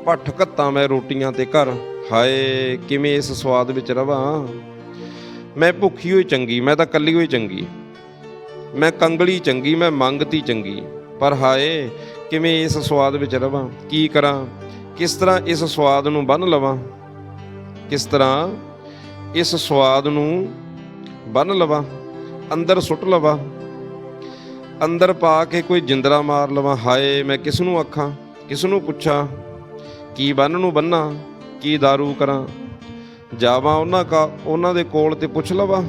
ਭੱਠ ਘੱਤਾਂ ਮੈਂ ਰੋਟੀਆਂ ਤੇ ਘਰ। ਹਾਏ, ਕਿਵੇਂ ਇਸ ਸਵਾਦ ਵਿੱਚ ਰਵਾਂ। ਮੈਂ ਭੁੱਖੀ ਹੋਈ ਚੰਗੀ, ਮੈਂ ਤਾਂ ਕੱਲੀ ਹੋਈ ਚੰਗੀ। ਮੈਂ ਕੰਗਲੀ ਚੰਗੀ, ਮੈਂ ਮੰਗਤੀ ਚੰਗੀ। ਪਰ ਹਾਏ, ਕਿਵੇਂ ਇਸ ਸਵਾਦ ਵਿੱਚ ਰਵਾਂ, ਕੀ ਕਰਾਂ, ਕਿਸ ਤਰ੍ਹਾਂ ਇਸ ਸਵਾਦ ਨੂੰ ਬੰਨ ਲਵਾਂ। ਕਿਸ ਤਰ੍ਹਾਂ ਇਸ ਸਵਾਦ ਨੂੰ ਬੰਨ ਲਵਾਂ, ਅੰਦਰ ਸੁੱਟ ਲਵਾਂ। ਅੰਦਰ ਪਾ ਕੇ ਕੋਈ ਜਿੰਦਰਾ ਮਾਰ ਲਵਾਂ, ਹਾਏ, ਮੈਂ ਕਿਸ ਨੂੰ ਆਖਾਂ, ਕਿਸ ਨੂੰ ਪੁੱਛਾਂ, ਕੀ ਬੰਨ ਨੂੰ ਬੰਨਾ, ਕੀ दारू ਕਰਾਂ। ਜਾਵਾਂ ਉਹਨਾਂ ਕਾ, ਉਹਨਾਂ ਦੇ ਕੋਲ ਤੇ ਪੁੱਛ ਲਵਾਂ,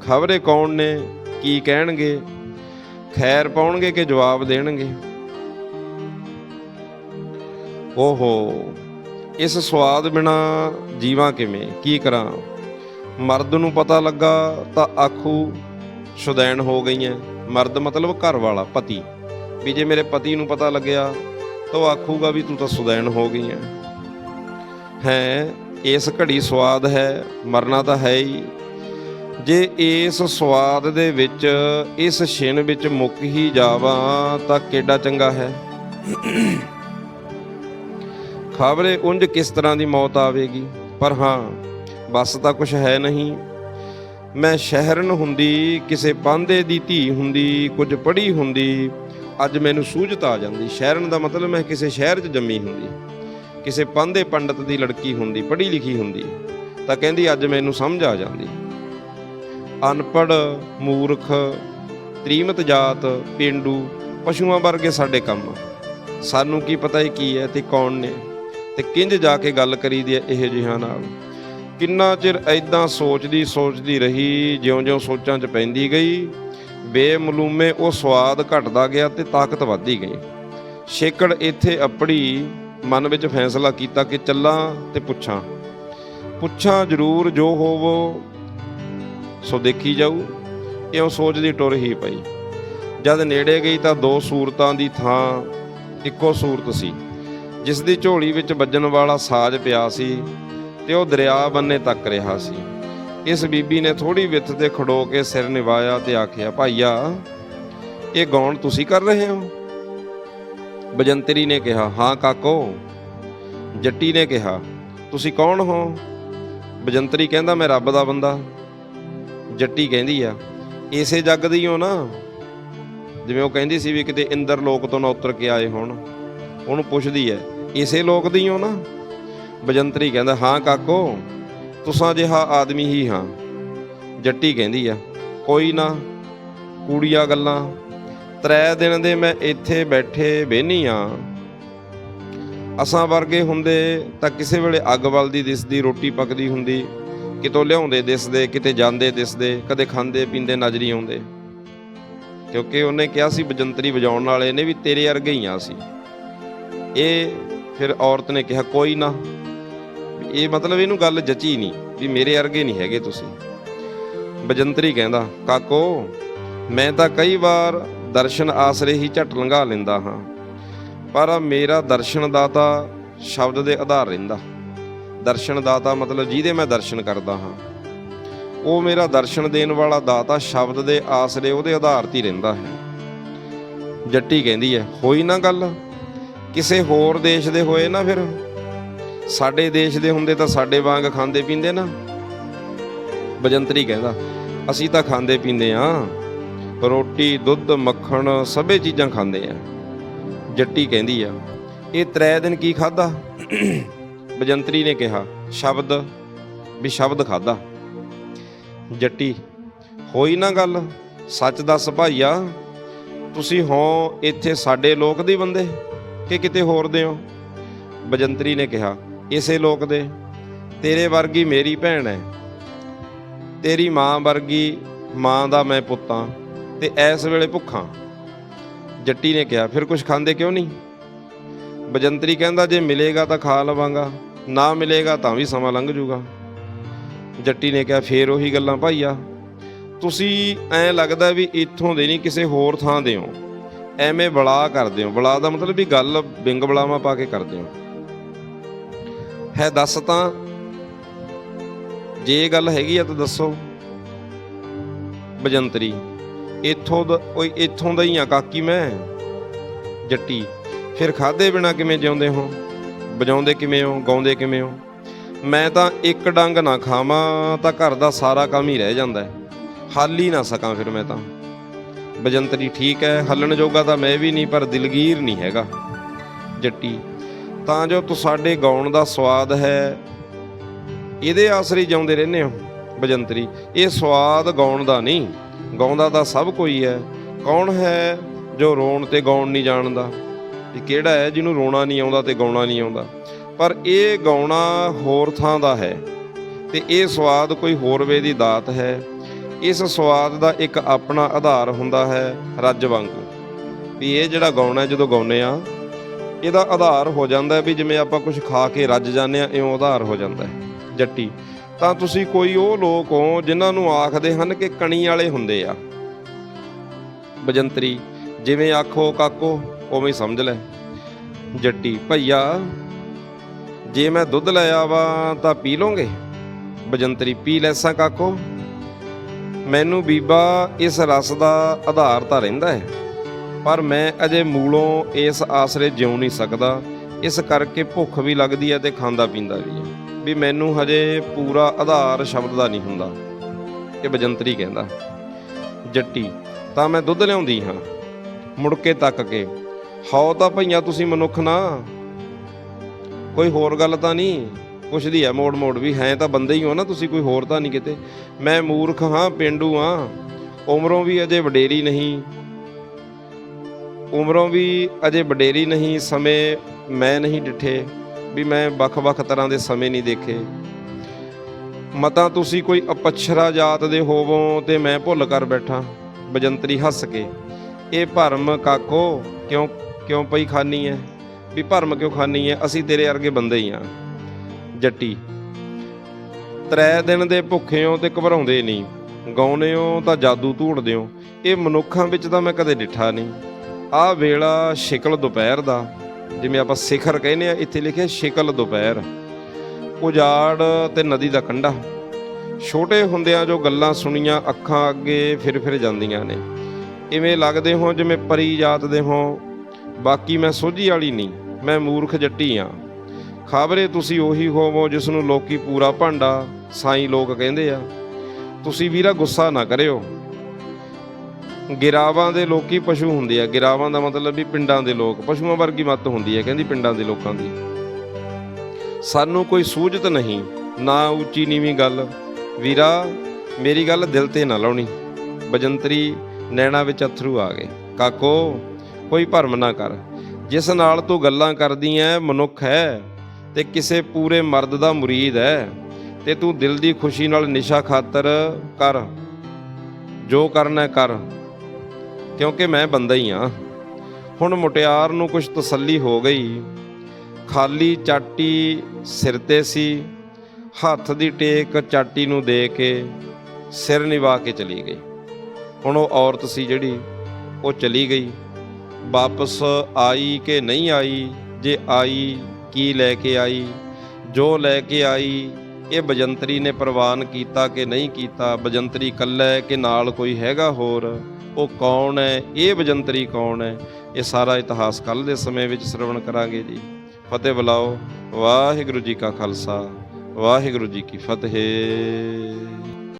ਖਬਰੇ ਕੌਣ ਨੇ, ਕੀ ਕਹਿਣਗੇ, ਖੈਰ ਪਾਉਣਗੇ ਕਿ ਜਵਾਬ ਦੇਣਗੇ। ਓਹੋ, ਇਸ ਸਵਾਦ ਬਿਨਾ ਜੀਵਾਂ ਕਿਵੇਂ, ਕੀ ਕਰਾਂ? ਮਰਦ ਨੂੰ ਪਤਾ ਲੱਗਾ ਤਾਂ ਆਖੂ, ਸ਼ੁਦੈਣ ਹੋ ਗਈਆਂ। ਮਰਦ ਮਤਲਬ ਘਰ ਵਾਲਾ, ਪਤੀ। ਵੀ ਜੇ ਮੇਰੇ ਪਤੀ ਨੂੰ ਪਤਾ ਲੱਗਿਆ, ਤਾਂ ਉਹ ਆਖੂਗਾ ਵੀ ਤੂੰ ਤਾਂ ਸੁਦੈਣ ਹੋ ਗਈ ਹੈ ਹੈ, ਇਸ ਘੜੀ ਸਵਾਦ ਹੈ, ਮਰਨਾ ਤਾਂ ਹੈ ਹੀ। ਜੇ ਇਸ ਸਵਾਦ ਦੇ ਵਿੱਚ, ਇਸ ਛਿਨ ਵਿੱਚ ਮੁੱਕ ਹੀ ਜਾਵਾਂ, ਤਾਂ ਕਿੱਡਾ ਚੰਗਾ ਹੈ। ਖਬਰੇ ਉੰਜ ਕਿਸ ਤਰ੍ਹਾਂ ਦੀ ਮੌਤ ਆਵੇਗੀ? ਪਰ ਹਾਂ, ਬਸ ਤਾਂ ਕੁਝ ਹੈ ਨਹੀਂ। ਮੈਂ ਸ਼ਹਿਰਨ ਹੁੰਦੀ, ਕਿਸੇ ਪਾਂਦੇ ਦੀ ਧੀ ਹੁੰਦੀ, ਕੁਝ ਪੜ੍ਹੀ ਹੁੰਦੀ, ਅੱਜ ਮੈਨੂੰ ਸੂਝਤ ਆ ਜਾਂਦੀ। ਸ਼ਹਿਰਨ ਦਾ ਮਤਲਬ ਮੈਂ ਕਿਸੇ ਸ਼ਹਿਰ 'ਚ ਜੰਮੀ ਹੁੰਦੀ, ਕਿਸੇ ਪਾਂਦੇ ਪੰਡਤ ਦੀ ਲੜਕੀ ਹੁੰਦੀ, ਪੜ੍ਹੀ ਲਿਖੀ ਹੁੰਦੀ, ਤਾਂ ਕਹਿੰਦੀ ਅੱਜ ਮੈਨੂੰ ਸਮਝ ਆ ਜਾਂਦੀ। ਅਨਪੜ ਮੂਰਖ, ਤ੍ਰੀਮਤ ਜਾਤ, ਪਿੰਡੂ, ਪਸ਼ੂਆਂ ਵਰਗੇ ਸਾਡੇ ਕੰਮ। ਸਾਨੂੰ ਕੀ ਪਤਾ ਇਹ ਕੀ ਹੈ ਤੇ ਕੌਣ ਨੇ? ਤੇ ਕਿੰਜ ਜਾ ਕੇ ਗੱਲ ਕਰੀਦੀ ਹੈ ਇਹ ਜਿਹਾਂ ਨਾਲ? ਕਿੰਨਾ ਚਿਰ ਐਦਾਂ ਸੋਚਦੀ ਸੋਚਦੀ ਰਹੀ, ਜਿਉਂ-ਜਿਉਂ ਸੋਚਾਂ 'ਚ ਪੈਂਦੀ ਗਈ, ਬੇਮਲੂਮੇ ਉਹ ਸਵਾਦ ਘਟਦਾ ਗਿਆ ਤੇ ਤਾਕਤ ਵੱਧਦੀ ਗਈ। ਸ਼ੇਕੜ ਇੱਥੇ ਅਪੜੀ ਮਨ ਵਿੱਚ ਫੈਸਲਾ ਕੀਤਾ ਕਿ ਚੱਲਾਂ ਤੇ ਪੁੱਛਾਂ। ਪੁੱਛਾਂ ਜ਼ਰੂਰ ਜੋ ਹੋਵੋ, ਸੋ ਦੇਖੀ ਜਾਊ। ਇਉਂ ਸੋਚਦੀ ਟੁਰ ਹੀ ਪਈ। ਜਦ ਨੇੜੇ ਗਈ ਤਾਂ ਦੋ ਸੂਰਤਾਂ ਦੀ ਥਾਂ, ਇੱਕੋ ਸੂਰਤ ਸੀ, ਜਿਸ ਦੀ ਝੋਲੀ ਵਿੱਚ ਵੱਜਣ ਵਾਲਾ ਸਾਜ਼ ਪਿਆ ਸੀ। ਤੇ ਉਹ ਦਰਿਆ ਬੰਨੇ ਤੱਕ ਰਿਹਾ ਸੀ। ਇਸ ਬੀਬੀ ਨੇ ਥੋੜੀ ਵਿੱਥ ਤੇ ਖੜੋ ਕੇ ਸਿਰ ਨਿਵਾਇਆ ਤੇ ਆਖਿਆ, ਭਾਈਆ, ਇਹ ਗਾਉਣ ਤੁਸੀਂ ਕਰ ਰਹੇ ਹੋ? ਬਜੰਤਰੀ ਨੇ ਕਿਹਾ, ਹਾਂ ਕਾਕੋ। ਜੱਟੀ ਨੇ ਕਿਹਾ, ਤੁਸੀਂ ਕੌਣ ਹੋ? ਬਜੰਤਰੀ ਕਹਿੰਦਾ, ਮੈਂ ਰੱਬ ਦਾ ਬੰਦਾ। ਜੱਟੀ ਕਹਿੰਦੀ ਆ, ਇਸੇ ਜੱਗ ਦੀ ਹੋ ਨਾ। ਜਿਵੇਂ ਉਹ ਕਹਿੰਦੀ ਸੀ ਵੀ ਕਿਤੇ ਇੰਦਰ ਲੋਕ ਤੋਂ ਨਾ ਉਤਰ ਕੇ ਆਏ ਹੋਣ, ਉਹਨੂੰ ਪੁੱਛਦੀ ਐ ਇਸੇ ਲੋਕ ਦੀ ਹੋ ਨਾ? ਬਜੰਤਰੀ ਕਹਿੰਦਾ, ਹਾਂ ਕਾਕੋ, ਤੁਸਾਂ ਜਿਹਾ ਆਦਮੀ ਹੀ ਹਾਂ। ਜੱਟੀ ਕਹਿੰਦੀ ਆ, ਕੋਈ ਨਾ, ਕੂੜੀਆਂ ਗੱਲਾਂ, ਤਰੇ ਦਿਨ ਦੇ ਮੈਂ ਇੱਥੇ ਬੈਠੇ ਬਹਿਨੀ ਆ। ਅਸਾਂ ਵਰਗੇ ਹੁੰਦੇ ਤਾਂ ਕਿਸੇ ਵੇਲੇ ਅੱਗ ਬਲਦੀ, ਦਿਸਦੀ, ਰੋਟੀ ਪੱਕਦੀ ਹੁੰਦੀ। ਕਿਤੋਂ ਲਿਆਉਂਦੇ ਦਿਸਦੇ, ਕਿਤੇ ਜਾਂਦੇ ਦਿਸਦੇ, ਕਦੇ ਖਾਂਦੇ ਪੀਂਦੇ ਨਜ਼ਰੀ ਆਉਂਦੇ। ਕਿਉਂਕਿ ਉਹਨੇ ਕਿਹਾ ਸੀ ਬਜੰਤਰੀ ਵਜਾਉਣ ਵਾਲੇ ਨੇ ਵੀ ਤੇਰੇ ਵਰਗੇ ਹੀ ਆ ਸੀ ਇਹ ਫਿਰ ਔਰਤ ਨੇ ਕਿਹਾ, ਕੋਈ ਨਾ ਇਹ ਮਤਲਬ ਇਹਨੂੰ ਗੱਲ ਜਚੀ ਨਹੀਂ, ਵੀ ਮੇਰੇ ਵਰਗੇ ਨਹੀਂ ਹੈਗੇ ਤੁਸੀਂ। ਬਜੰਤਰੀ ਕਹਿੰਦਾ, ਕਾਕੋ, ਮੈਂ ਤਾਂ ਕਈ ਵਾਰ ਦਰਸ਼ਨ ਆਸਰੇ ਹੀ ਝਟ ਲੰਘਾ ਲੈਂਦਾ ਹਾਂ, ਪਰ ਮੇਰਾ ਦਰਸ਼ਨ ਦਾਤਾ ਸ਼ਬਦ ਦੇ ਆਧਾਰ ਰਹਿੰਦਾ। ਦਰਸ਼ਨ ਦਾਤਾ ਮਤਲਬ ਜਿਹਦੇ ਮੈਂ ਦਰਸ਼ਨ ਕਰਦਾ ਹਾਂ। ਉਹ ਮੇਰਾ ਦਰਸ਼ਨ ਦੇਣ ਵਾਲਾ ਦਾਤਾ ਸ਼ਬਦ ਦੇ ਆਸਰੇ ਉਹਦੇ ਆਧਾਰ ਤੇ ਰਹਿੰਦਾ ਹੈ। ਜੱਟੀ ਕਹਿੰਦੀ ਹੈ, ਹੋਈ ਨਾ ਗੱਲ, ਕਿਸੇ ਹੋਰ ਦੇਸ਼ ਦੇ ਹੋਏ ਨਾ ਫਿਰ। ਸਾਡੇ ਦੇਸ਼ ਦੇ ਹੁੰਦੇ ਤਾਂ ਸਾਡੇ ਵਾਂਗ ਖਾਂਦੇ ਪੀਂਦੇ ਨਾ। ਬਜੰਤਰੀ ਕਹਿੰਦਾ, ਅਸੀਂ ਤਾਂ ਖਾਂਦੇ ਪੀਂਦੇ ਆ ਰੋਟੀ, ਦੁੱਧ, ਮੱਖਣ ਸਭੇ ਚੀਜ਼ਾਂ ਖਾਂਦੇ ਆ। ਜੱਟੀ ਕਹਿੰਦੀ ਆ, ਇਹ ਤਰੇ ਦਿਨ ਕੀ ਖਾਦਾ ਬਜੰਤਰੀ ਨੇ ਕਿਹਾ, ਸ਼ਬਦ, ਵੀ ਸ਼ਬਦ ਖਾਦਾ ਜੱਟੀ, ਹੋਈ ਨਾ ਗੱਲ, ਸੱਚ ਦੱਸ ਭਾਈਆ, ਤੁਸੀਂ ਹੋ ਇੱਥੇ ਸਾਡੇ ਲੋਕ ਦੇ ਬੰਦੇ, ਕਿ ਕਿਤੇ ਹੋਰ ਦੇ ਹੋ? ਬਜੰਤਰੀ ਨੇ ਕਿਹਾ ਇਸੇ ਲੋਕ ਦੇ। ਤੇਰੇ ਵਰਗੀ ਮੇਰੀ ਭੈਣ ਹੈ ਤੇਰੀ ਮਾਂ ਵਰਗੀ ਮਾਂ ਦਾ ਮੈਂ ਪੁੱਤਾਂ ਤੇ ਐਸ ਵੇਲੇ ਭੁੱਖਾਂ। ਜੱਟੀ ਨੇ ਕਿਹਾ, ਫਿਰ ਕੁਝ ਖਾਂਦੇ ਕਿਉਂ ਨਹੀਂ? ਬਜੰਤਰੀ ਕਹਿੰਦਾ, ਜੇ ਮਿਲੇਗਾ ਤਾਂ ਖਾ ਲਵਾਂਗਾ, ਨਾ ਮਿਲੇਗਾ ਤਾਂ ਵੀ ਸਮਾਂ ਲੰਘ ਜਾਊਗਾ ਜੱਟੀ ਨੇ ਕਿਹਾ, ਫੇਰ ਉਹੀ ਗੱਲਾਂ ਭਾਈਆ। ਤੁਸੀਂ ਐ ਲੱਗਦਾ ਵੀ ਇੱਥੋਂ ਦੇ ਨਹੀਂ, ਕਿਸੇ ਹੋਰ ਥਾਂ ਦੇ ਹੋ। ਐਵੇਂ ਬਲਾ ਕਰਦੇ ਹੋ। ਬਲਾ ਦਾ ਮਤਲਬ ਵੀ ਗੱਲ ਬਿੰਗ ਬਲਾਵਾ ਪਾ ਕੇ ਕਰਦੇ ਹੋ। ਹੈ, ਦੱਸ ਤਾਂ। ਜੇ ਇਹ ਗੱਲ ਹੈਗੀ ਆ ਤਾਂ ਦੱਸੋ। ਬਜੰਤਰੀ, ਇੱਥੋਂ ਦਾ ਕੋਈ ਇੱਥੋਂ ਦਾ ਹੀ ਆ ਕਾਕੀ ਮੈਂ। ਜੱਟੀ, ਫਿਰ ਖਾਦੇ ਬਿਨਾ ਕਿਵੇਂ ਜਿਉਂਦੇ ਹੋ? ਵਜਾਉਂਦੇ ਕਿਵੇਂ ਹੋ? ਗਾਉਂਦੇ ਕਿਵੇਂ ਹੋ? ਮੈਂ ਤਾਂ ਇੱਕ ਡੰਗ ਨਾ ਖਾਵਾਂ, ਤਾਂ ਘਰ ਦਾ ਸਾਰਾ ਕੰਮ ਹੀ ਰਹਿ ਜਾਂਦਾ ਹੈ। ਹੱਲ ਹੀ ਨਾ ਸਕਾਂ ਫਿਰ ਮੈਂ ਤਾਂ। ਬਜੰਤਰੀ ਠੀਕ ਹੈ, ਹੱਲਣ ਜੋਗਾ ਤਾਂ ਮੈਂ ਵੀ ਨਹੀਂ, ਪਰ ਦਿਲਗੀਰ ਨਹੀਂ ਹੈਗਾ। ਜੱਟੀ ਤਾਂ ਜੋ ਤੂੰ ਸਾਡੇ ਗਾਉਣ ਦਾ ਸਵਾਦ ਹੈ। ਇਹਦੇ ਆਸਰੇ ਹੀ ਜਿਉਂਦੇ ਰਹਿੰਦੇ ਹੋ, ਬਜੰਤਰੀ। ਇਹ ਸਵਾਦ ਗਾਉਣ ਦਾ ਨਹੀਂ, ਗਾਉਂਦਾ ਤਾਂ ਸਭ ਕੋਈ ਹੈ। ਕੌਣ ਹੈ ਜੋ ਰੋਣ ਤੇ ਗਾਉਣ ਨਹੀਂ ਜਾਣਦਾ? ਇਹ ਕਿਹੜਾ ਹੈ ਜਿਹਨੂੰ ਰੋਣਾ ਨਹੀਂ ਆਉਂਦਾ ਤੇ ਗਾਉਣਾ ਨਹੀਂ ਆਉਂਦਾ? ਪਰ ਇਹ ਗਾਉਣਾ ਹੋਰ ਥਾਂ ਦਾ ਹੈ ਤੇ ਇਹ ਸਵਾਦ ਕੋਈ ਹੋਰ ਵੇ ਦੀ ਦਾਤ ਹੈ। ਇਸ ਸਵਾਦ ਦਾ ਇੱਕ ਆਪਣਾ ਆਧਾਰ ਹੁੰਦਾ ਹੈ ਰੱਜ ਵਾਂਗੂ। ਵੀ ਇਹ ਜਿਹੜਾ ਗਾਉਣਾ ਜਦੋਂ ਗਾਉਨੇ ਆ ਇਹਦਾ ਆਧਾਰ ਹੋ ਜਾਂਦਾ ਵੀ ਜਿਵੇਂ ਆਪਾਂ ਕੁਝ ਖਾ ਕੇ ਰੱਜ ਜਾਂਦੇ ਆ ਇਉਂ ਆਧਾਰ ਹੋ ਜਾਂਦਾ ਹੈ ਜੱਟੀ। ਤਾਂ ਤੁਸੀਂ ਕੋਈ ਉਹ ਲੋਕ ਹੋ ਜਿਨ੍ਹਾਂ ਨੂੰ ਆਖਦੇ ਹਨ ਕਿ ਕਣੀ ਵਾਲੇ ਹੁੰਦੇ ਆ। ਬਜੰਤਰੀ, ਜਿਵੇਂ ਆਖੋ ਕਾਕੋ, ਉਵੇਂ ਸਮਝ ਲੈ। ਜੱਟੀ, ਭਈਆ, ਜੇ ਮੈਂ ਦੁੱਧ ਲੈ ਆਵਾਂ ਤਾਂ ਪੀ ਲੋਗੇ ਬਜੰਤਰੀ, ਪੀ ਲੈਸਾਂ ਕਾਕੋ। ਮੈਨੂੰ ਬੀਬਾ, ਇਸ ਰਸ ਦਾ ਆਧਾਰ ਤਾਂ ਰਹਿੰਦਾ ਹੈ। ਪਰ ਮੈਂ ਅਜੇ ਮੂਲੋਂ ਇਸ ਆਸਰੇ ਜਿਉ ਨਹੀਂ ਸਕਦਾ। ਇਸ ਕਰਕੇ ਭੁੱਖ ਵੀ ਲੱਗਦੀ ਹੈ ਤੇ ਖਾਂਦਾ ਪੀਂਦਾ ਵੀ ਹੈ। ਵੀ ਮੈਨੂੰ ਹਜੇ ਪੂਰਾ ਆਧਾਰ ਸ਼ਬਦ ਦਾ ਨਹੀਂ ਹੁੰਦਾ। ਇਹ ਬਜੰਤਰੀ ਕਹਿੰਦਾ, ਜੱਟੀ, ਤਾਂ ਮੈਂ ਦੁੱਧ ਲਿਆਉਂਦੀ ਹਾਂ। ਮੁੜ ਕੇ ਤੱਕ ਕੇ। ਹਉ ਤਾਂ ਭਈਆਂ ਤੁਸੀਂ ਮਨੁੱਖ ਨਾ। ਕੋਈ ਹੋਰ ਗੱਲ ਤਾਂ ਨਹੀਂ। ਕੁਛ ਦੀ ਹੈ ਮੋੜ ਮੋੜ ਵੀ, ਹੈ ਤਾਂ ਬੰਦੇ ਹੀ ਹੋ ਨਾ ਤੁਸੀਂ, ਕੋਈ ਹੋਰ ਤਾਂ ਨਹੀਂ ਕਿਤੇ। ਮੈਂ ਮੂਰਖ ਹਾਂ, ਪਿੰਡੂ ਹਾਂ। ਉਮਰੋਂ ਵੀ ਅਜੇ ਵਡੇਰੀ ਨਹੀਂ। ਉਮਰੋਂ ਵੀ ਅਜੇ ਵਡੇਰੀ ਨਹੀਂ, ਸਮੇਂ ਮੈਂ ਨਹੀਂ ਡਿਠੇ, ਵੀ ਮੈਂ ਵੱਖ-ਵੱਖ ਤਰ੍ਹਾਂ ਦੇ ਸਮੇਂ ਨਹੀਂ ਦੇਖੇ। ਮਤਾ ਤੁਸੀਂ ਕੋਈ ਅਪਛਰਾ ਜਾਤ ਦੇ ਹੋਵੋ ਤੇ ਮੈਂ ਭੁੱਲ ਕਰ ਬੈਠਾ, ਬਜੰਤਰੀ ਹੱਸ ਕੇ। ਇਹ ਭਰਮ ਕਾਕੋ ਕਿਉਂ ਕਿਉਂ ਪਈ ਖਾਨੀ ਹੈ ਵੀ ਭਰਮ ਕਿਉਂ ਖਾਨੀ ਹੈ ਅਸੀਂ ਤੇਰੇ ਵਰਗੇ ਬੰਦੇ ਹੀ ਆ। ਜੱਟੀ। ਤਰੇ ਦਿਨ ਦੇ ਭੁੱਖੇ ਹੋ ਤੇ ਘਬਰਾਉਂਦੇ ਨਹੀਂ ਗਾਉਨੇ ਹੋ ਤਾਂ ਜਾਦੂ ਧੂੜਦੇ ਹੋ ਇਹ ਮਨੁੱਖਾਂ ਵਿੱਚ ਤਾਂ ਮੈਂ ਕਦੇ ਡਿਠਾ ਨਹੀਂ। ਆਹ ਵੇਲਾ ਸ਼ਿਕਲ ਦੁਪਹਿਰ ਦਾ, ਜਿਵੇਂ ਆਪਾਂ ਸਿਖਰ ਕਹਿੰਦੇ ਆ, ਇੱਥੇ ਲਿਖਿਆ ਸ਼ਿਕਲ ਦੁਪਹਿਰ। ਉਜਾੜ ਤੇ ਨਦੀ ਦਾ ਕੰਢਾ। ਛੋਟੇ ਹੁੰਦਿਆਂ ਜੋ ਗੱਲਾਂ ਸੁਣੀਆਂ, ਅੱਖਾਂ ਅੱਗੇ ਫਿਰ ਫਿਰ ਜਾਂਦੀਆਂ ਨੇ। ਇਵੇਂ ਲੱਗਦੇ ਹੋ ਜਿਵੇਂ ਪਰੀ ਜਾਤ ਦੇ ਹੋ। ਬਾਕੀ ਮੈਂ ਸੋਝੀ ਵਾਲੀ ਨਹੀਂ, ਮੈਂ ਮੂਰਖ ਜੱਟੀ ਆ। ਖਾਬਰੇ ਤੁਸੀਂ ਉਹੀ ਹੋਵੋ ਜਿਸ ਨੂੰ ਲੋਕੀ ਪੂਰਾ ਭਾਂਡਾ ਸਾਈ ਲੋਕ ਕਹਿੰਦੇ ਆ। ਤੁਸੀਂ ਵੀਰਾ ਗੁੱਸਾ ਨਾ ਕਰਿਓ। ਗਿਰਾਵਾਂ ਦੇ ਲੋਕੀ ਪਸ਼ੂ ਹੁੰਦੇ ਆ। ਗਿਰਾਵਾਂ ਦਾ ਮਤਲਬ ਵੀ ਪਿੰਡਾਂ ਦੇ ਲੋਕ, ਪਸ਼ੂਆਂ ਵਰਗੀ ਮੱਤ ਹੁੰਦੀ ਹੈ ਕਹਿੰਦੀ ਪਿੰਡਾਂ ਦੇ ਲੋਕਾਂ ਦੀ। ਸਾਨੂੰ ਕੋਈ ਸੂਝਤ ਨਹੀਂ, ਨਾ ਉੱਚੀ ਨੀਵੀਂ ਗੱਲ। ਵੀਰਾ, ਮੇਰੀ ਗੱਲ ਦਿਲ ਤੇ ਨਾ ਲਾਉਣੀ। ਬਜੰਤਰੀ ਨੈਣਾ ਵਿੱਚ ਅਥਰੂ ਆ ਗਏ। ਕਾਕੋ, ਕੋਈ ਭਰਮ ਨਾ ਕਰ। ਜਿਸ ਨਾਲ ਤੂੰ ਗੱਲਾਂ ਕਰਦੀ ਐ, ਮਨੁੱਖ ਹੈ ਤੇ ਕਿਸੇ ਪੂਰੇ ਮਰਦ ਦਾ ਮੁਰੀਦ ਹੈ ਤੇ ਤੂੰ ਦਿਲ ਦੀ ਖੁਸ਼ੀ ਨਾਲ ਨਿਸ਼ਾ ਖਾਤਰ ਕਰ। ਜੋ ਕਰਨਾ ਕਰ। ਕਿਉਂਕਿ ਮੈਂ ਬੰਦਾ ਹੀ ਆ। ਹੁਣ ਮੁਟਿਆਰ ਨੂੰ ਕੁਝ ਤਸੱਲੀ ਹੋ ਗਈ। ਖਾਲੀ ਚਾਟੀ ਸਿਰ ਤੇ ਸੀ। ਹੱਥ ਦੀ ਟੇਕ ਚਾਟੀ ਨੂੰ ਦੇ ਕੇ ਸਿਰ ਨਿਵਾ ਕੇ ਚਲੀ ਗਈ। ਹੁਣ ਉਹ ਔਰਤ ਸੀ ਜਿਹੜੀ, ਉਹ ਚਲੀ ਗਈ। ਵਾਪਸ ਆਈ ਕਿ ਨਹੀਂ ਆਈ, ਜੇ ਆਈ ਕੀ ਲੈ ਕੇ ਆਈ, ਜੋ ਲੈ ਕੇ ਆਈ, ਇਹ ਬਜੰਤਰੀ ਨੇ ਪ੍ਰਵਾਨ ਕੀਤਾ ਕਿ ਨਹੀਂ ਕੀਤਾ, ਬਜੰਤਰੀ ਇਕੱਲਾ ਕਿ ਨਾਲ ਕੋਈ ਹੈਗਾ ਹੋਰ? ਉਹ ਕੌਣ ਹੈ? ਇਹ ਬਜੰਤਰੀ ਕੌਣ ਹੈ? ਇਹ ਸਾਰਾ ਇਤਿਹਾਸ ਕੱਲ ਦੇ ਸਮੇਂ ਵਿੱਚ ਸ਼ਰਵਣ ਕਰਾਂਗੇ ਜੀ। ਫਤਿਹ ਬੁਲਾਓ। ਵਾਹਿਗੁਰੂ ਜੀ ਕਾ ਖਾਲਸਾ। ਵਾਹਿਗੁਰੂ ਜੀ ਕੀ ਫਤਿਹ।